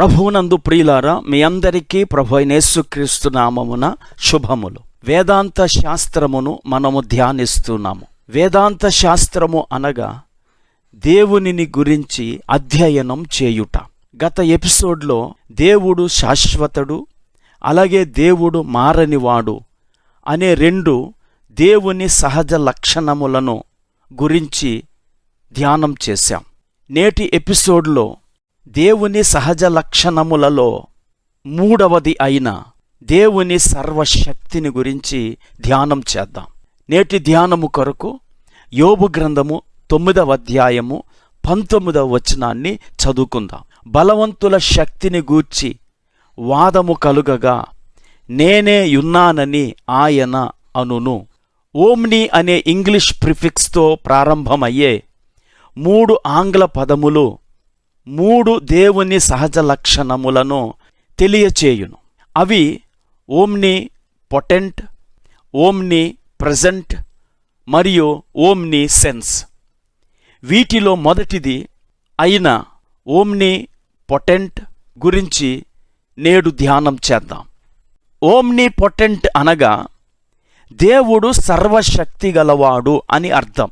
ప్రభువునందు ప్రియులారా మీ అందరికీ ప్రభు యేసుక్రీస్తు నామమున శుభములు. వేదాంత శాస్త్రమును మనము ధ్యానిస్తున్నాము. వేదాంత శాస్త్రము అనగా దేవునిని గురించి అధ్యయనం చేయుట. గత ఎపిసోడ్లో దేవుడు శాశ్వతుడు అలాగే దేవుడు మారనివాడు అనే రెండు దేవుని సహజ లక్షణములను గురించి ధ్యానం చేశాం. నేటి ఎపిసోడ్లో దేవుని సహజ లక్షణములలో మూడవది అయిన దేవుని సర్వశక్తిని గురించి ధ్యానం చేద్దాం. నేటి ధ్యానము కొరకు యోబు గ్రంథము తొమ్మిదవ అధ్యాయము పంతొమ్మిదవ వచనాన్ని చదువుకుందాం. బలవంతుల శక్తిని గూర్చి వాదము కలుగగా నేనే యున్నానని ఆయన అనును. ఓమ్ని అనే ఇంగ్లీష్ ప్రిఫిక్స్తో ప్రారంభమయ్యే మూడు ఆంగ్ల పదములు మూడు దేవుని సహజ లక్షణములను తెలియచేయును. అవి ఓమ్ని పొటెంట్ ఓమ్ని ప్రజెంట్ మరియు ఓమ్ని సెన్స్. వీటిలో మొదటిది అయిన ఓమ్ని పొటెంట్ గురించి నేడు ధ్యానం చేద్దాం. ఓమ్ని పొటెంట్ అనగా దేవుడు సర్వశక్తి గలవాడు అని అర్థం.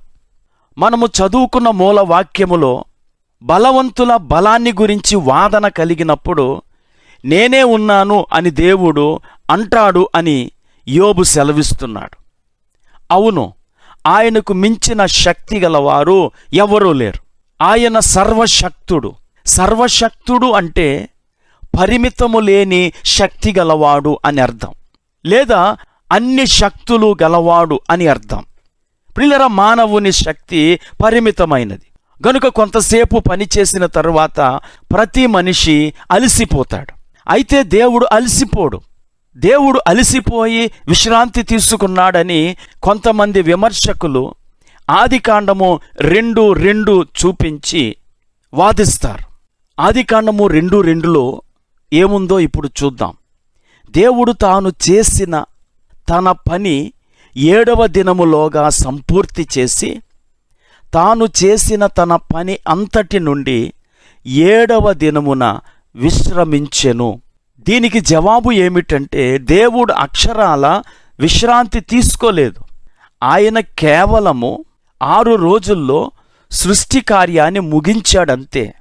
మనము చదువుకున్న మూల వాక్యములో బలవంతుల బలాన్ని గురించి వాదన కలిగినప్పుడు నేనే ఉన్నాను అని దేవుడు అంటాడు అని యోబు సెలవిస్తున్నాడు. అవును ఆయనకు మించిన శక్తి గలవారు ఎవరూ లేరు. ఆయన సర్వశక్తుడు. సర్వశక్తుడు అంటే పరిమితము లేని శక్తి గలవాడు అని అర్థం. లేదా అన్ని శక్తులు గలవాడు అని అర్థం. ప్రియులర మానవుని శక్తి పరిమితమైనది. గనుక కొంతసేపు పనిచేసిన తరువాత ప్రతి మనిషి అలసిపోతాడు. అయితే దేవుడు అలసిపోడు. దేవుడు అలసిపోయి విశ్రాంతి తీసుకున్నాడని కొంతమంది విమర్శకులు ఆదికాండము రెండు రెండు చూపించి వాదిస్తారు. ఆదికాండము రెండు రెండులో ఏముందో ఇప్పుడు చూద్దాం. దేవుడు తాను చేసిన తన పని ఏడవ దినములోగా సంపూర్తి చేసి తాను చేసిన తన పని అంతటి నుండి ఏడవ దినమున విశ్రమించెను. దీనికి జవాబు ఏమిటంటే దేవుడు అక్షరాల విశ్రాంతి తీసుకోలేదు. ఆయన కేవలము ఆరు రోజుల్లో సృష్టి కార్యాన్ని ముగించాడంతే.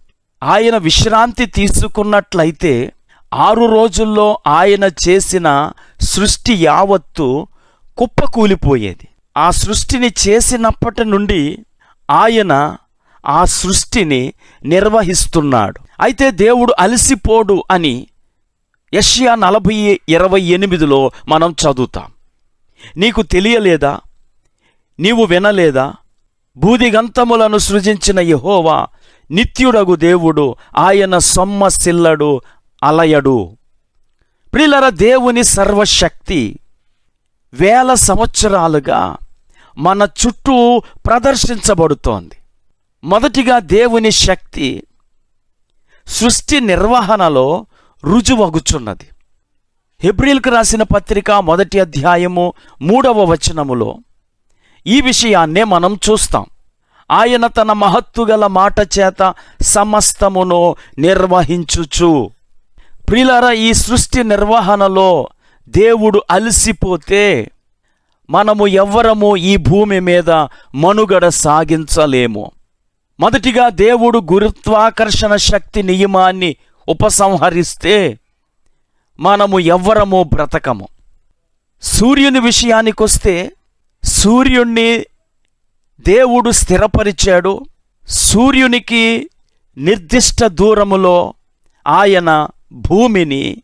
ఆయన విశ్రాంతి తీసుకున్నట్లయితే ఆరు రోజుల్లో ఆయన చేసిన సృష్టి యావత్తు కుప్పకూలిపోయేది. ఆ సృష్టిని చేసినప్పటి నుండి ఆయన ఆ సృష్టిని నిర్వహిస్తున్నాడు. అయితే దేవుడు అలసిపోడు అని యష్యా నలభై ఇరవై ఎనిమిదిలో మనం చదువుతాం. నీకు తెలియలేదా? నీవు వినలేదా? బూదిగంతములను సృజించిన యహోవా నిత్యుడగు దేవుడు ఆయన సొమ్మసిల్లడు అలయడు. ప్రిలర దేవుని సర్వశక్తి వేల సంవత్సరాలుగా మన చుట్టూ ప్రదర్శించబడుతోంది. మొదటిగా దేవుని శక్తి సృష్టి నిర్వహణలో రుజువగుచున్నది. హెబ్రిల్కు రాసిన పత్రిక మొదటి అధ్యాయము మూడవ వచనములో ఈ విషయాన్నే మనం చూస్తాం. ఆయన తన మహత్తుగల మాట చేత సమస్తమును నిర్వహించుచు. ప్రిలర ఈ సృష్టి నిర్వహణలో దేవుడు అలసిపోతే మనము ఎవ్వరము ఈ భూమి మీద మనుగడ సాగించలేము. మొదటిగా దేవుడు గురుత్వాకర్షణ శక్తి నియమాన్ని ఉపసంహరిస్తే మనము ఎవ్వరము బ్రతకము. సూర్యుని విషయానికొస్తే సూర్యుణ్ణి దేవుడు స్థిరపరిచాడు. సూర్యునికి నిర్దిష్ట దూరములో ఆయన భూమిని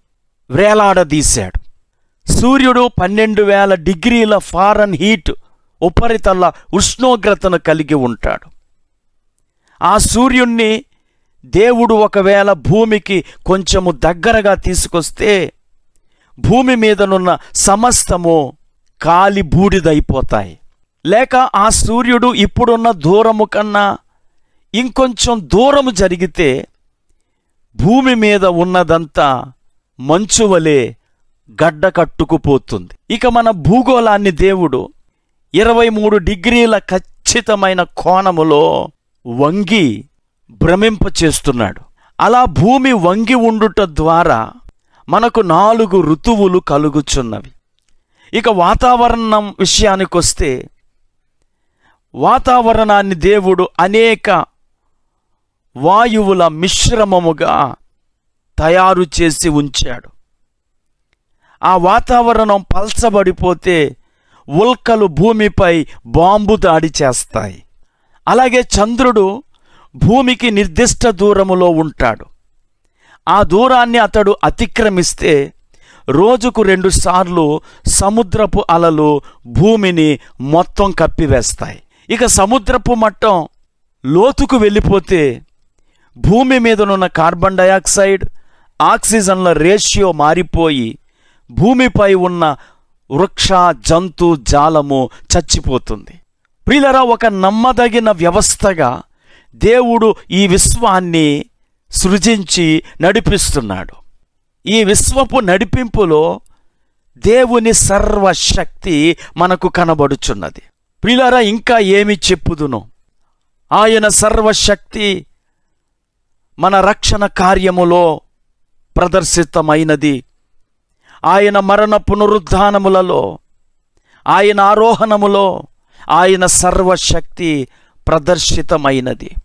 వేలాడదీశాడు. సూర్యుడు పన్నెండు వేల డిగ్రీల ఫారన్ హీట్ ఉపరితల ఉష్ణోగ్రతను కలిగి ఉంటాడు. ఆ సూర్యుణ్ణి దేవుడు ఒకవేళ భూమికి కొంచెము దగ్గరగా తీసుకొస్తే భూమి మీదనున్న సమస్తము కాలి బూడిదైపోతాయి లేక ఆ సూర్యుడు ఇప్పుడున్న దూరము కన్నా ఇంకొంచెం దూరము జరిగితే భూమి మీద ఉన్నదంతా మంచు వలె గడ్డ కట్టుకుపోతుంది ఇక మన భూగోళాన్ని దేవుడు ఇరవై మూడు డిగ్రీల ఖచ్చితమైన కోణములో వంగి భ్రమింపచేస్తున్నాడు. అలా భూమి వంగి ఉండుట ద్వారా మనకు నాలుగు ఋతువులు కలుగుచున్నవి. ఇక వాతావరణం విషయానికొస్తే వాతావరణాన్ని దేవుడు అనేక వాయువుల మిశ్రమముగా తయారు చేసి ఉంచాడు. ఆ వాతావరణం పల్చబడిపోతే ఉల్కలు భూమిపై బాంబు దాడి చేస్తాయి. అలాగే చంద్రుడు భూమికి నిర్దిష్ట దూరములో ఉంటాడు. ఆ దూరాన్ని అతడు అతిక్రమిస్తే రోజుకు రెండుసార్లు సముద్రపు అలలు భూమిని మొత్తం కప్పివేస్తాయి. ఇక సముద్రపు మట్టం లోతుకు వెళ్ళిపోతే భూమి మీదనున్న కార్బన్ డయాక్సైడ్ ఆక్సిజన్ల రేషియో మారిపోయి భూమిపై ఉన్న వృక్ష జంతు జాలము చచ్చిపోతుంది. ప్రియులరా ఒక నమ్మదగిన వ్యవస్థగా దేవుడు ఈ విశ్వాన్ని సృజించి నడిపిస్తున్నాడు. ఈ విశ్వపు నడిపింపులో దేవుని సర్వశక్తి మనకు కనబడుచున్నది. ప్రియులారా ఇంకా ఏమి చెప్పుదును? ఆయన సర్వశక్తి మన రక్షణ కార్యములో ప్రదర్శితమైనది ఆయన మరణ పునరుద్ధానములలో ఆయన ఆరోహణములో ఆయన సర్వశక్తి ప్రదర్శితమైనది.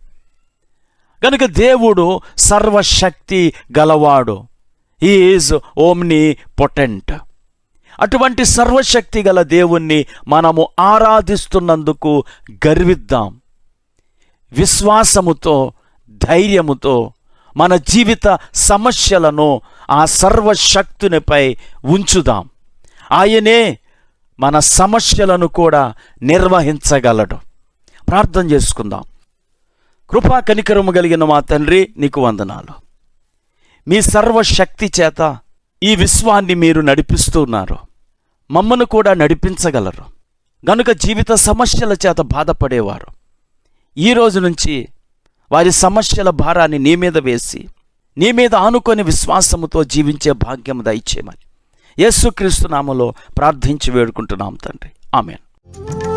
కనుక దేవుడు సర్వశక్తి గలవాడు. ఈజ్ ఓమ్ని పొటెంట్ అటువంటి సర్వశక్తి గల దేవుణ్ణి మనము ఆరాధిస్తున్నందుకు గర్విద్దాం. విశ్వాసముతో ధైర్యముతో మన జీవిత సమస్యలను ఆ సర్వశక్తునిపై ఉంచుదాం. ఆయనే మన సమస్యలను కూడా నిర్వహించగలడు. ప్రార్థన చేసుకుందాం. కృపా కనికరము కలిగిన మా తండ్రి నీకు వందనాలు. మీ సర్వశక్తి చేత ఈ విశ్వాన్ని మీరు నడిపిస్తున్నారు. మమ్మను కూడా నడిపించగలరు. గనుక జీవిత సమస్యల చేత బాధపడేవారు. ఈ రోజు నుంచి వారి సమస్యల భారాన్ని నీ మీద వేసి నీ మీద ఆనుకొని విశ్వాసముతో జీవించే భాగ్యం దయచేయమని. యేసుక్రీస్తు నామలో ప్రార్థించి వేడుకుంటున్నాం తండ్రి. ఆమెను.